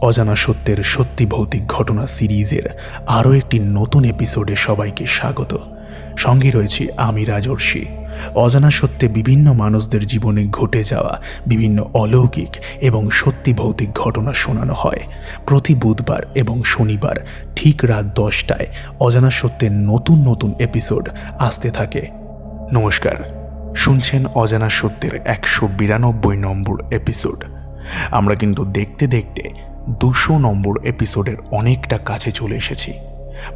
অজানা সত্যের সত্যি ভৌতিক ঘটনা সিরিজের আরও একটি নতুন এপিসোডে সবাইকে স্বাগত। সঙ্গে রয়েছি আমি রাজর্ষি। অজানা সত্যে বিভিন্ন মানুষদের জীবনে ঘটে যাওয়া বিভিন্ন অলৌকিক এবং সত্যি ভৌতিক ঘটনা শোনানো হয়। প্রতি বুধবার এবং শনিবার ঠিক রাত দশটায় অজানা সত্যের নতুন নতুন এপিসোড আসতে থাকে। নমস্কার। শুনছেন অজানা সত্যের একশো বিরানব্বই নম্বর এপিসোড। আমরা কিন্তু দেখতে দেখতে দুশো নম্বর এপিসোডের অনেকটা কাছে চলে এসেছি।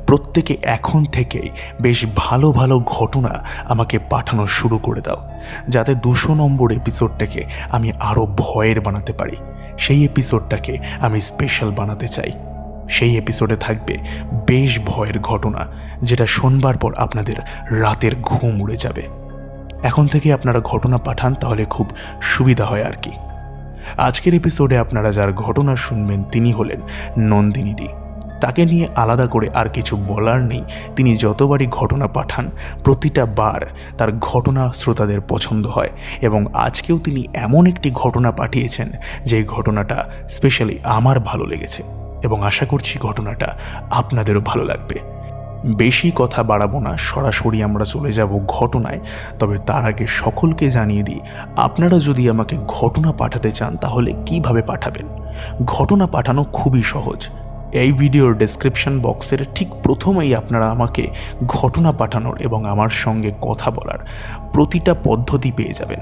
প্রত্যেকে এখন থেকেই বেশ ভালো ভালো ঘটনা আমাকে পাঠানো শুরু করে দাও, যাতে দুশো নম্বর এপিসোডটাকে আমি আরও ভয়ের বানাতে পারি। সেই এপিসোডটাকে আমি স্পেশাল বানাতে চাই। সেই এপিসোডে থাকবে বেশ ভয়ের ঘটনা, যেটা শোনবার পর আপনাদের রাতের ঘুম উড়ে যাবে। এখন থেকে আপনারা ঘটনা পাঠান, তাহলে খুব সুবিধা হয় আর কি। আজকের এপিসোডে আপনারা যার ঘটনা শুনবেন তিনি হলেন নন্দিনীদি তাকে নিয়ে আলাদা করে আর কিছু বলার নেই। তিনি যতবারই ঘটনা পাঠান, প্রতিটা বার তার ঘটনা শ্রোতাদের পছন্দ হয় এবং আজকেও তিনি এমন একটি ঘটনা পাঠিয়েছেন, যে ঘটনাটা স্পেশালি আমার ভালো লেগেছে এবং আশা করছি ঘটনাটা আপনাদেরও ভালো লাগবে। বেশি কথা বাড়াবো না, সরাসরি আমরা চলে যাব ঘটনায়। তবে তার আগে সকলকে জানিয়ে দিই, আপনারা যদি আমাকে ঘটনা পাঠাতে চান, তাহলে কীভাবে পাঠাবেন? ঘটনা পাঠানো খুবই সহজ। এই ভিডিওর ডেসক্রিপশন বক্সের ঠিক প্রথমেই আপনারা আমাকে ঘটনা পাঠানোর এবং আমার সঙ্গে কথা বলার প্রতিটা পদ্ধতি পেয়ে যাবেন।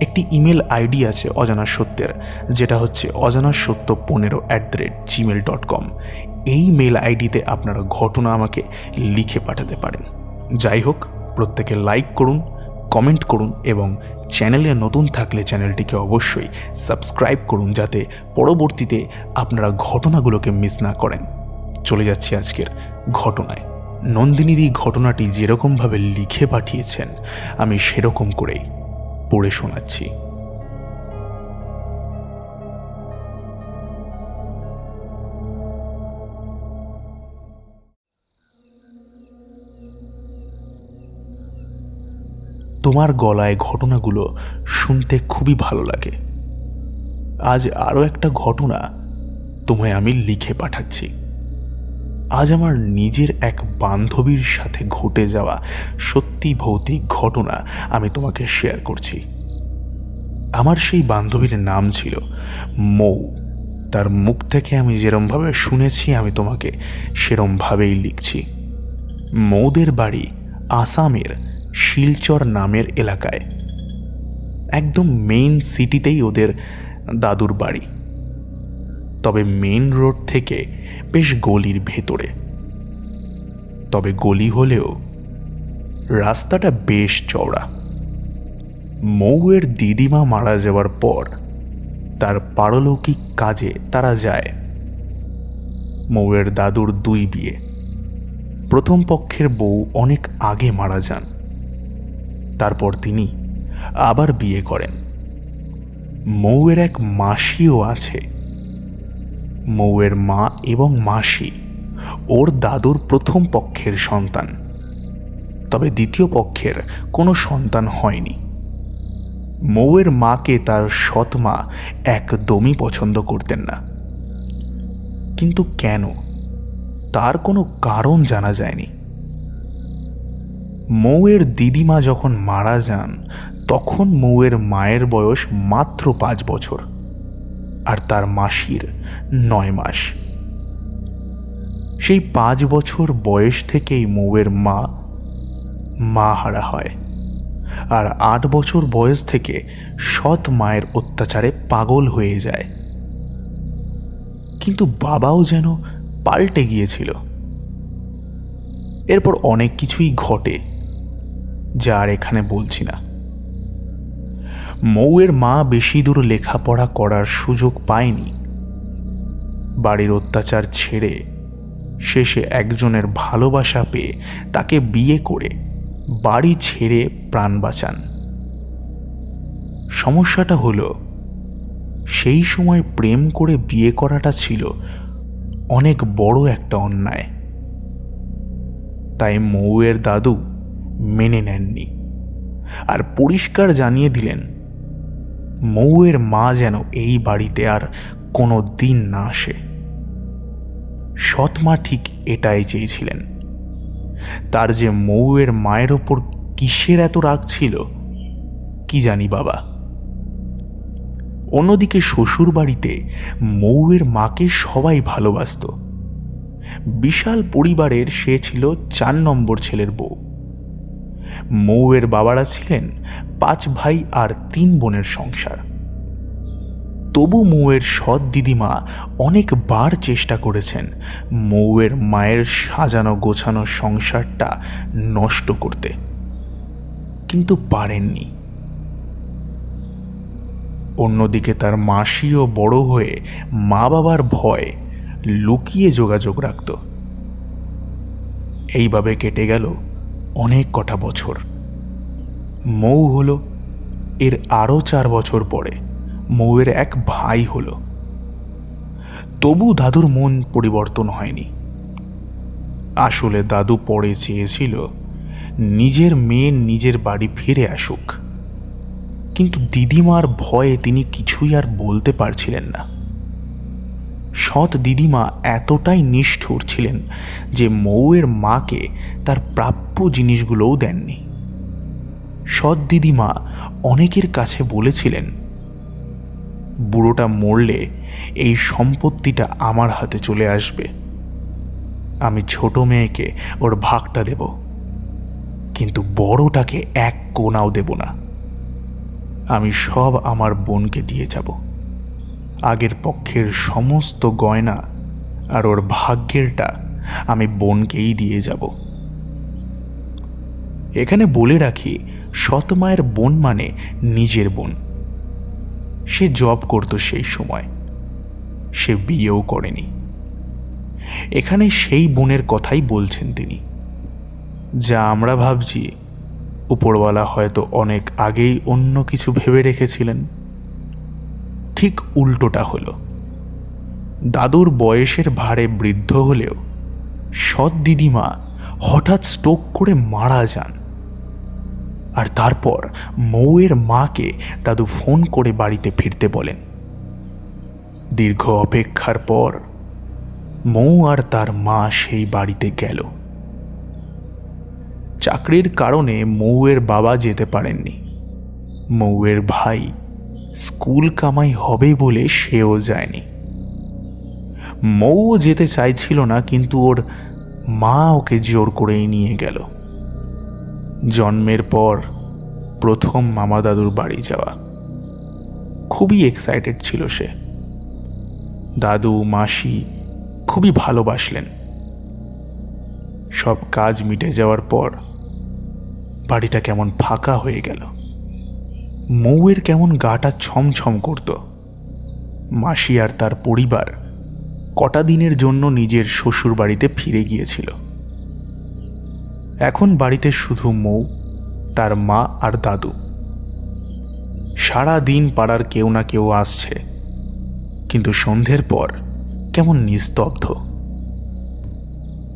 একটি ইমেল আইডি আছে অজানা সত্যের, যেটা হচ্ছে অজানা সত্য পনেরো at the rate Gmail dot com এই মেল আইডিতে আপনারা ঘটনা আমাকে লিখে পাঠাতে পারেন। যাই হোক, প্রত্যেকে লাইক করুন, কমেন্ট করুন এবং চ্যানেলে নতুন থাকলে চ্যানেলটিকে অবশ্যই সাবস্ক্রাইব করুন যাতে পরবর্তীতে আপনারা ঘটনাগুলোকে মিস না করেন। চলে যাচ্ছি আজকের ঘটনায়। নন্দিনীর এই ঘটনাটি যেরকমভাবে লিখে পাঠিয়েছেন, আমি সেরকম করেই পড়ে শোনাচ্ছি। তোমার গলায় ঘটনাগুলো শুনতে খুবই ভালো লাগে। আজ আরও একটা ঘটনা তোমায় আমি লিখে পাঠাচ্ছি। আজ আমার নিজের এক বান্ধবীর সাথে ঘটে যাওয়া সত্যি ভৌতিক ঘটনা আমি তোমাকে শেয়ার করছি। আমার সেই বান্ধবীর নাম ছিল মৌ। তার মুখ থেকে আমি যেরমভাবে শুনেছি, আমি তোমাকে সেরমভাবেই লিখছি। মৌদের বাড়ি আসামের শিলচর নামের এলাকায়। একদম মেইন সিটিতেই ওদের দাদুর বাড়ি। তবে মেইন রোড থেকে বেশ গলির ভেতরে। তবে গলি হলেও রাস্তাটা বেশ চওড়া। মৌয়ের দিদিমা মারা যাওয়ার পর তার পারলৌকিক কাজে তারা যায়। মৌয়ের দাদুর দুই বিয়ে। প্রথম পক্ষের বউ অনেক আগে মারা যান। তারপর তিনি আবার বিয়ে করেন। মৌয়ের এক মাসিও আছে। মৌয়ের মা এবং মাসি, ওর দাদুর প্রথম পক্ষের সন্তান। তবে দ্বিতীয় পক্ষের কোনো সন্তান হয়নি। মৌয়ের মাকে তার সৎ মা একদমই পছন্দ করতেন না। কিন্তু কেন? তার কোনো কারণ জানা যায়নি। মৌয়ের দিদিমা যখন মারা যান, তখন মৌয়ের মায়ের বয়স মাত্র পাঁচ বছর আর তার মাসির নয় মাস। সেই পাঁচ বছর বয়স থেকেই মৌয়ের মা মা হারা হয় আর আট বছর বয়স থেকে সৎ মায়ের অত্যাচারে পাগল হয়ে যায়। কিন্তু বাবাও যেন পাল্টে গিয়েছিল। এরপর অনেক কিছুই ঘটে। যা আর এখানে বলছি না। মৌয়ের মা বেশি দূর লেখাপড়া করার সুযোগ পায়নি। বাড়ির অত্যাচার ছেড়ে শেষে একজনের ভালোবাসা পেয়ে তাকে বিয়ে করে বাড়ি ছেড়ে প্রাণ বাঁচান। সমস্যাটা হলো, সেই সময় প্রেম করে বিয়ে করাটা ছিল অনেক বড় একটা অন্যায়। তাই মৌয়ের দাদু মেনে নেননি। আর পরিষ্কার জানিয়ে দিলেন, মৌয়ের মা যেন এই বাড়িতে আর কোনো দিন না আসে। সৎমা ঠিক এটাই চেয়েছিলেন। তার যে মৌয়ের মায়ের ওপর কিসের এত রাগ ছিল, কি জানি বাবা। অন্যদিকে শ্বশুর বাড়িতে মৌয়ের মাকে সবাই ভালোবাসত। বিশাল পরিবারের সে ছিল চার নম্বর ছেলের বউ। মৌয়ের বাবারা ছিলেন পাঁচ ভাই আর তিন বোনের সংসার। তবু মৌয়ের সৎ দিদিমা অনেকবার চেষ্টা করেছেন মৌয়ের মায়ের সাজানো গোছানো সংসারটা নষ্ট করতে। কিন্তু পারেননি। অন্যদিকে তার মাসিও বড় হয়ে মা বাবার ভয় লুকিয়ে যোগাযোগ রাখত। এইভাবে কেটে গেল অনেক কটা বছর। মৌ হলো, এর আরও চার বছর পরে, মৌয়ের এক ভাই হলো। তবু দাদুর মন পরিবর্তন হয়নি। আসলে দাদু পরে চেয়েছিল, নিজের মেয়ে নিজের বাড়ি ফিরে আসুক। কিন্তু দিদিমার ভয়ে তিনি কিছুই আর বলতে পারছিলেন না। সৎ দিদিমা এতটাই নিষ্ঠুর ছিলেন যে মৌয়ের মাকে তার প্রাপ্য জিনিসগুলোও দেননি। সৎ দিদিমা অনেকের কাছে বলেছিলেন, বুড়োটা মরলে এই সম্পত্তিটা আমার হাতে চলে আসবে। আমি ছোট মেয়েকে ওর ভাগটা দেব, কিন্তু বড়টাকে এক কোনাও দেব না। আমি সব আমার বোনকে দিয়ে যাব। আগের পক্ষের সমস্ত গয়না আর ওর ভাগ্যেরটা আমি বোনকেই দিয়ে যাব। এখানে বলে রাখি সৎমায়ের বোন মানে নিজের বোন। সে জব করতো সেই সময়। সে বিয়েও করেনি। এখানে সেই বোনের কথাই বলছেন তিনি। যা আমরা ভাবছি, উপরওয়ালা হয়তো অনেক আগেই অন্য কিছু ভেবে রেখেছিলেন। ঠিক উল্টোটা হলো। দাদুর বয়সের ভারে বৃদ্ধ হলেও সৎ দিদিমা হঠাৎ স্ট্রোক করে মারা যান। আর তারপর মৌয়ের মাকে দাদু ফোন করে বাড়িতে ফিরতে বলেন। দীর্ঘ অপেক্ষার পর মৌ আর তার মা সেই বাড়িতে গেল। চাকরির কারণে মৌয়ের বাবা যেতে পারেননি। মৌয়ের ভাই স্কুল কামাই হবে বলে সেও যায়নি। মৌও যেতে চাইছিল না, কিন্তু ওর মা ওকে জোর করেই নিয়ে গেল। জন্মের পর প্রথম মামা দাদুর বাড়ি যাওয়া। খুবই এক্সাইটেড ছিল সে। দাদু, মাসি খুবই ভালোবাসলেন। সব কাজ মিটে যাওয়ার পর বাড়িটা কেমন ফাঁকা হয়ে গেল। মৌয়ের কেমন গাটা ছমছম করত। মাসি আর তার পরিবার কটা দিনের জন্য নিজের শ্বশুর বাড়িতে ফিরে গিয়েছিল। এখন বাড়িতে শুধু মৌ, তার মা আর দাদু। সারা দিন পাড়ার কেউ না কেউ আসছে, কিন্তু সন্ধ্যের পর কেমন নিস্তব্ধ।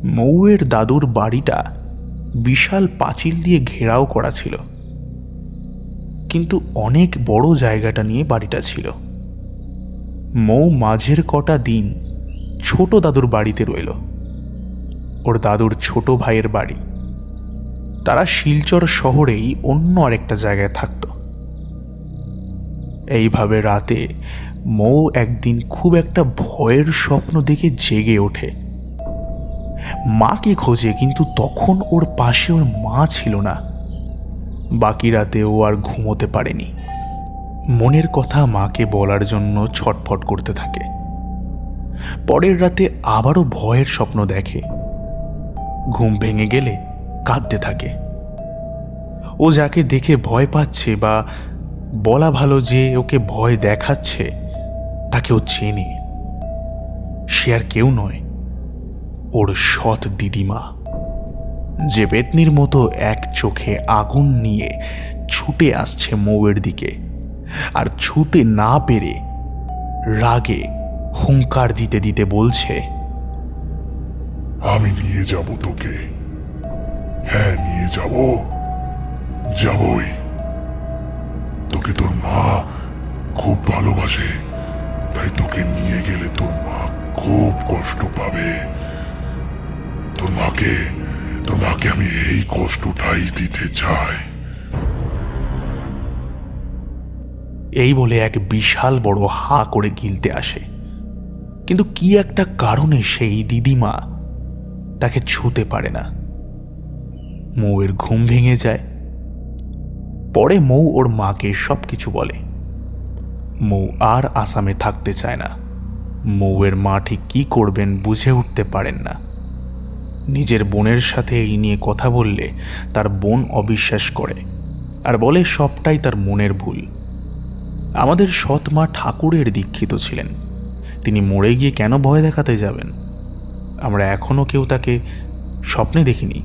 মৌয়ের দাদুর বাড়িটা বিশাল পাঁচিল দিয়ে ঘেরাও করা ছিল। কিন্তু অনেক বড় জায়গাটা নিয়ে বাড়িটা ছিল। মৌ মাঝের কটা দিন ছোট দাদুর বাড়িতে রইল। ওর দাদুর ছোট ভাইয়ের বাড়ি। তারা শিলচর শহরেই অন্য আরেকটা জায়গায় থাকত। এইভাবে রাতে মৌ একদিন খুব একটা ভয়ের স্বপ্ন দেখে জেগে ওঠে। মাকে খোঁজে কিন্তু তখন ওর পাশে ওর মা ছিল না। বাকি রাতে ও আর ঘুমোতে পারেনি। মনের কথা মাকে বলার জন্য ছটফট করতে থাকে। পরের রাতে আবারও ভয়ের স্বপ্ন দেখে। ঘুম ভেঙে গেলে কাঁদতে থাকে। ও যাকে দেখে ভয় পাচ্ছে বা বলা ভালো যে ওকে ভয় দেখাচ্ছে, তাকে ও চেনে। সে আর কেউ নয়, ওর সৎ দিদিমা। যে বেতনির মতো এক চোখে আগুন নিয়ে ছুটে আসছে মৌয়ের দিকে, আর ছুতে না পেরে রাগে হুঙ্কার দিতে দিতে বলছে, আমি নিয়ে যাব তোকে। হ্যাঁ নিয়ে যাব। যাবই। তোকে তোর মা খুব ভালোবাসে, তাই তোকে নিয়ে গেলে তোর মা খুব কষ্ট পাবে। তোর মাকে তোর মাকে আমি এই কষ্টটাই দিতে চাই। এই বলে এক বিশাল বড় হা করে গিলতে আসে। কিন্তু কি একটা কারণে সেই দিদিমা তাকে ছুতে পারে না। মৌয়ের ঘুম ভেঙে যায়। পরে মৌ ওর মাকে সব কিছু বলে। মৌ আর আসামে থাকতে চায় না। মৌয়ের মা ঠিক কী করবেন বুঝে উঠতে পারেন না। নিজের বোনের সাথে এই নিয়ে কথা বললে তার বোন অবিশ্বাস করে আর বলে সবটাই তার মনের ভুল। আমাদের সৎ মা ঠাকুরের দীক্ষিত ছিলেন। তিনি মরে গিয়ে কেন ভয় দেখাতে যাবেন? আমরা এখনও কেউ তাকে স্বপ্নে দেখিনি।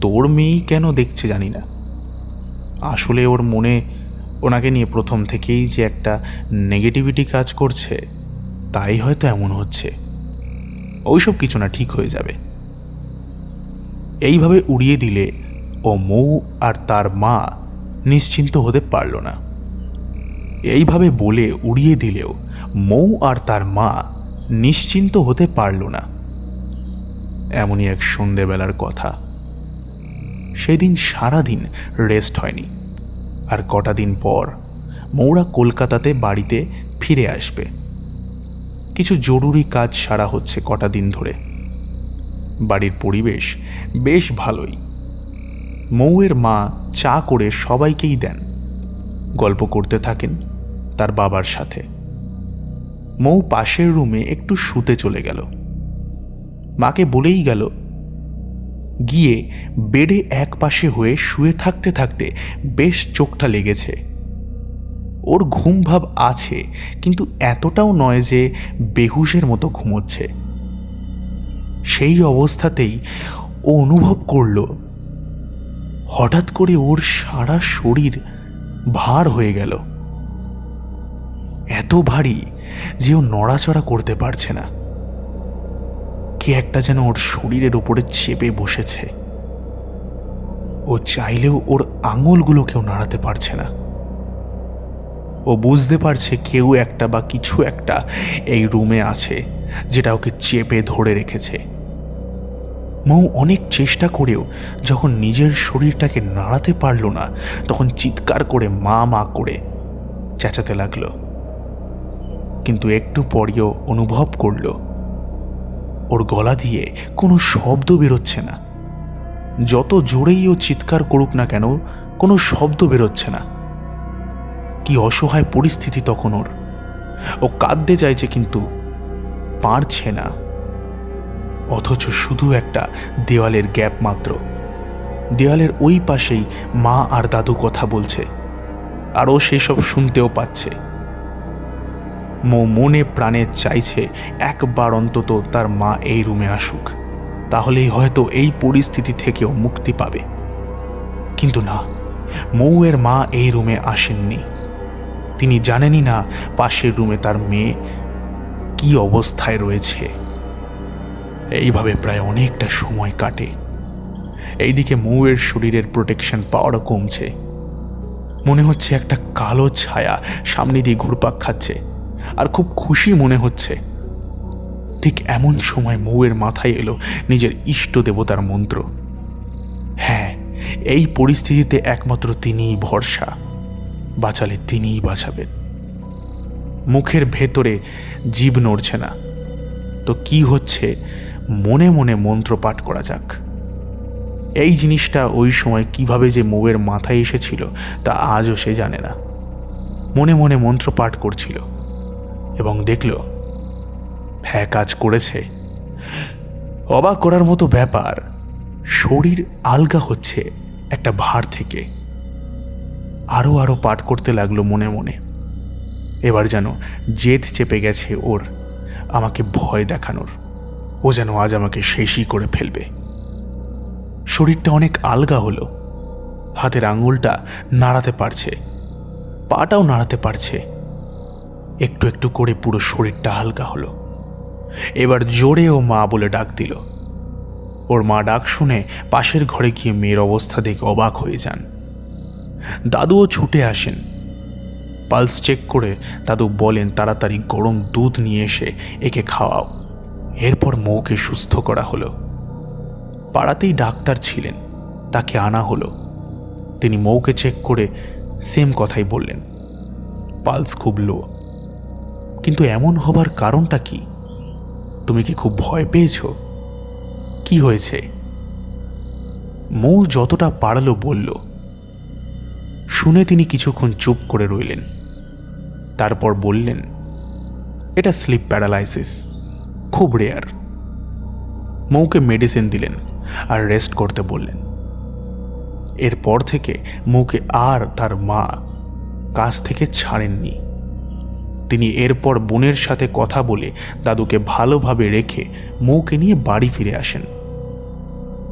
তোর মেয়েই কেন দেখছে জানি না। আসলে ওর মনে ওনাকে নিয়ে প্রথম থেকেই যে একটা নেগেটিভিটি কাজ করছে, তাই হয়তো এমন হচ্ছে। ওইসব কিছু না ঠিক হয়ে যাবে। এইভাবে উড়িয়ে দিলে ও মৌ আর তার মা নিশ্চিন্ত হতে পারল না। এইভাবে বলে উড়িয়ে দিলেও মৌ আর তার মা নিশ্চিন্ত হতে পারল না। এমনই এক সন্ধেবেলার কথা। সেদিন সারাদিন রেস্ট হয়নি। আর কটা দিন পর মৌরা কলকাতাতে বাড়িতে ফিরে আসবে। কিছু জরুরি কাজ সারা হচ্ছে কটা দিন ধরে। বাড়ির পরিবেশ বেশ ভালোই। মৌয়ের মা চা করে সবাইকেই দেন। গল্প করতে থাকেন তার বাবার সাথে। মৌ পাশের রুমে একটু শুতে চলে গেল। মাকে বলেই গেল, গিয়ে বেডে এক পাশে হয়ে শুয়ে থাকতে থাকতে বেশ চোখটা লেগেছে। ওর ঘুম ভাব আছে, কিন্তু এতটাও নয় যে বেহুশের মতো ঘুমোচ্ছে। সেই অবস্থাতেই ও অনুভব করল, হঠাৎ করে ওর সারা শরীর ভার হয়ে গেল। এত ভারী যে ও নড়াচড়া করতে পারছে না। কে একটা যেন ওর শরীরের উপরে চেপে বসেছে। ও চাইলেও ওর আঙুলগুলোকেও নাড়াতে পারছে না। ও বুঝতে পারছে কেউ একটা বা কিছু একটা এই রুমে আছে, যেটা ওকে চেপে ধরে রেখেছে। মৌ অনেক চেষ্টা করেও যখন নিজের শরীরটাকে নাড়াতে পারল না, তখন চিৎকার করে মা মা করে চেঁচাতে লাগল। কিন্তু একটু পরেও অনুভব করল, ওর গলা দিয়ে কোনো শব্দ বেরোচ্ছে না। যত জোরেই ও চিৎকার করুক না কেন, কোনো শব্দ বেরোচ্ছে না। কি অসহায় পরিস্থিতি তখন ওর। ও কাঁদতে চাইছে কিন্তু পারছে না। অথচ শুধু একটা দেওয়ালের গ্যাপ মাত্র। দেওয়ালের ওই পাশেই মা আর দাদু কথা বলছে। আর ও সেসব শুনতেও পাচ্ছে। মো মনে প্রাণে চাইছে একবার অন্তত তার মা এই রুমে আসুক। তাহলেই হয়তো এই পরিস্থিতি থেকেও মুক্তি পাবে। কিন্তু না, মৌয়ের মা এই রুমে আসেননি। তিনি জানেনই না পাশের রুমে তার মেয়ে কি অবস্থায় রয়েছে। এইভাবে প্রায় অনেকটা সময় কাটে। এইদিকে মৌয়ের শরীরের প্রোটেকশন পাওয়ারও কমছে। মনে হচ্ছে একটা কালো ছায়া সামনে দিয়ে ঘুরপাক খাচ্ছে, আর খুব খুশি মনে হচ্ছে। ঠিক এমন সময় মৌয়ের মাথায় এলো নিজের ইষ্ট দেবতার মন্ত্র। হ্যাঁ এই পরিস্থিতিতে একমাত্র তিনিই ভরসা। বাঁচালে তিনিই বাঁচাবেন। মুখের ভেতরে জীব নড়ছে না। তো কি হচ্ছে? মনে মনে মন্ত্র পাঠ করা যাক। এই জিনিসটা ওই সময় কীভাবে যে মৌয়ের মাথায় এসেছিল, তা আজও সে জানে না। মনে মনে মন্ত্র পাঠ করছিল এবং দেখল হ্যাঁ কাজ করেছে। অবাক করার মতো ব্যাপার, শরীর আলগা হচ্ছে একটা ভার থেকে। আরও আরও পাঠ করতে লাগল মনে মনে। এবার যেন জেদ চেপে গেছে ওর, আমাকে ভয় দেখানোর। ও যেন আজ আমাকে শেষই করে ফেলবে। শরীরটা অনেক আলগা হলো। হাতের আঙুলটা নাড়াতে পারছে, পাটাও নাড়াতে পারছে। একটু একটু করে পুরো শরীরটা হালকা হলো। এবার জোরে ও মা বলে ডাক দিল। ওর মা ডাক শুনে পাশের ঘরে গিয়ে মেয়ের অবস্থা দেখে অবাক হয়ে যান। দাদুও ছুটে আসেন। পালস চেক করে দাদু বলেন, তাড়াতাড়ি গরম দুধ নিয়ে এসে একে খাওয়াও। এরপর মৌকে সুস্থ করা হলো। পাড়াতেই ডাক্তার ছিলেন, তাকে আনা হলো। তিনি মৌকে চেক করে সেম কথাই বললেন। পালস খুব লো। কিন্তু এমন হবার কারণটা কি? তুমি কি খুব ভয় পেয়েছ? কি হয়েছে? মৌ যতটা পারল বলল শুনে তিনি কিছুক্ষণ চুপ করে রইলেন। তারপর বললেন, এটা স্লিপ প্যারালাইসিস, খুব রেয়ার। মৌকে মেডিসিন দিলেন আর রেস্ট করতে বললেন। এরপর থেকে মৌকে আর তার মা কাজ থেকে ছাড়েননি। তিনি এরপর বোনের সাথে কথা বলে দাদুকে ভালোভাবে রেখে মৌকে নিয়ে বাড়ি ফিরে আসেন।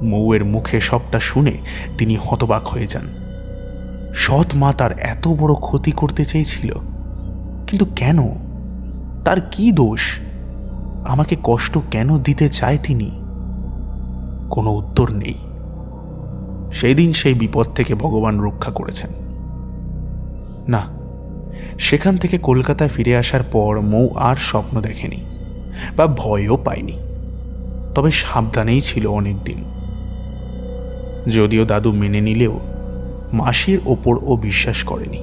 মৌয়ের মুখে সবটা শুনে তিনি হতবাক হয়ে যান। সৎ মা তার এত বড় ক্ষতি করতে চেয়েছিল। কিন্তু কেন? তার কি দোষ? আমাকে কষ্ট কেন দিতে চায় তিনি? কোনো উত্তর নেই। সেই দিন সেই বিপদ থেকে ভগবান রক্ষা করেছেন। না, সেখান থেকে কলকাতায় ফিরে আসার পর মৌ আর স্বপ্ন দেখেনি বা ভয়ও পায়নি। তবে সাবধানেই ছিল অনেক দিন যদিও দাদু মেনে নিলেও মাসির ওপর ও বিশ্বাস করেনি।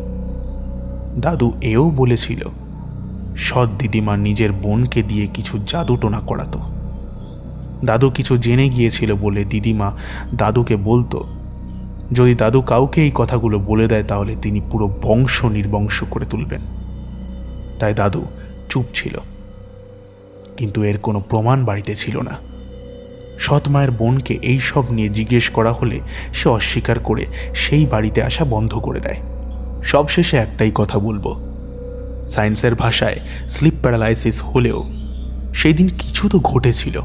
দাদু এও বলেছিল, সৎ দিদিমা নিজের বোনকে দিয়ে কিছু জাদুটোনা করাতো। দাদু কিছু জেনে গিয়েছিল বলে দিদিমা দাদুকে বলতো, যদি দাদু কাউকে এই কথাগুলো বলে দেয় তাহলে তিনি পুরো বংশ নির্বংশ করে তুলবেন। তাই দাদু চুপ ছিল। কিন্তু এর কোনো প্রমাণ বাড়িতে ছিল না। সৎ মায়ের বোনকে এই সব নিয়ে জিজ্ঞেস করা হলে সে অস্বীকার করে সেই বাড়িতে আসা বন্ধ করে দেয়। সবশেষে একটাই কথা বলব। সায়েন্সের ভাষায় স্লিপ প্যারালাইসিস হলেও সেই দিন কিছু তো ঘটেছিল।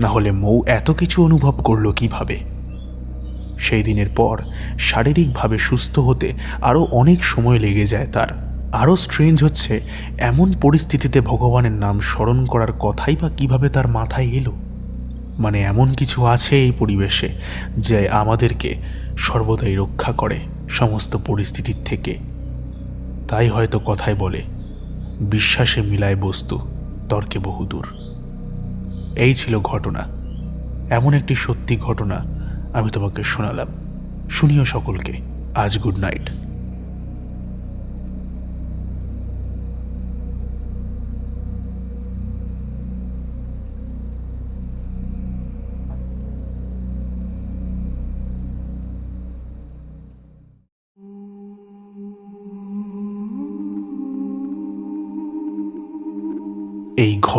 না হলে মৌ এত কিছু অনুভব করল কীভাবে? সেই দিনের পর শারীরিকভাবে সুস্থ হতে আরও অনেক সময় লেগে যায় তার। আরও স্ট্রেঞ্জ হচ্ছে এমন পরিস্থিতিতে ভগবানের নাম স্মরণ করার কথাই বা কীভাবে তার মাথায় এলো। মানে এমন কিছু আছে এই পরিবেশে যে আমাদেরকে সর্বদাই রক্ষা করে সমস্ত পরিস্থিতির থেকে। তাই হয়তো কথায় বলে, বিশ্বাসে মিলায় বস্তু, তর্কে বহুদূর। এই ছিল ঘটনা। এমন একটি সত্যি ঘটনা আমি তোমাকে শোনালাম। শুনিও সকলকে। আজ গুড নাইট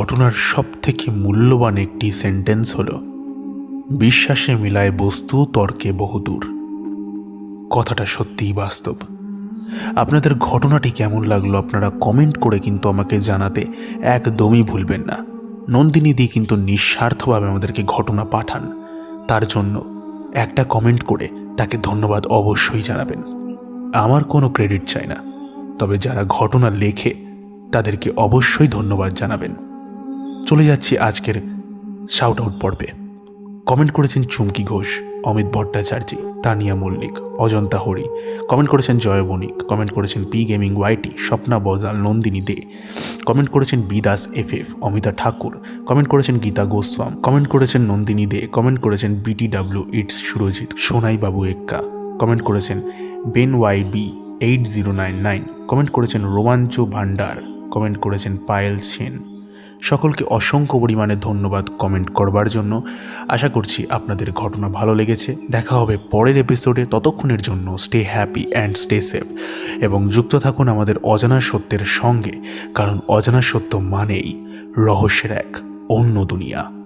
ঘটনার সব থেকে মূল্যবান একটি সেন্টেন্স হল, বিশ্বাসে মিলায় বস্তু, তর্কে বহুদূর কথাটা সত্যিই বাস্তব। আপনাদের ঘটনাটি কেমন লাগল আপনারা কমেন্ট করে কিন্তু আমাকে জানাতে একদমই ভুলবেন না। নন্দিনী দি কিন্তু নিঃস্বার্থভাবে আমাদেরকে ঘটনা পাঠান। তার জন্য একটা কমেন্ট করে তাকে ধন্যবাদ অবশ্যই জানাবেন। আমার কোনো ক্রেডিট চাই না। তবে যারা ঘটনা লেখে তাদেরকে অবশ্যই ধন্যবাদ জানাবেন। চলে যাচ্ছি আজকের শাউট আউট পর্বে কমেন্ট করেছেন চুমকি ঘোষ অমিত ভট্টাচার্য তানিয়া মল্লিক অজন্তা হরি কমেন্ট করেছেন জয় বণিক কমেন্ট করেছেন P gaming YT Swapna Bajal Nandini De comment করেছেন Bidas F F Amita Thakur comment করেছেন গীতা গোস্বাম কমেন্ট করেছেন নন্দিনী দে কমেন্ট করেছেন বিটি বিটিডাব্লিউ ইটস সুরজিৎ সোনাই বাবু এক্কা কমেন্ট করেছেন Ben Y B eight zero nine nine comment করেছেন রোমাঞ্চ ভান্ডার কমেন্ট করেছেন পায়েল সেন সকলকে অসংখ্য পরিমাণে ধন্যবাদ কমেন্ট করবার জন্য। আশা করছি আপনাদের ঘটনা ভালো লেগেছে। দেখা হবে পরের এপিসোডে। ততক্ষণের জন্য stay happy and stay safe এবং যুক্ত থাকুন আমাদের অজানা সত্যের সঙ্গে। কারণ অজানা সত্য মানেই রহস্যের এক অন্য দুনিয়া।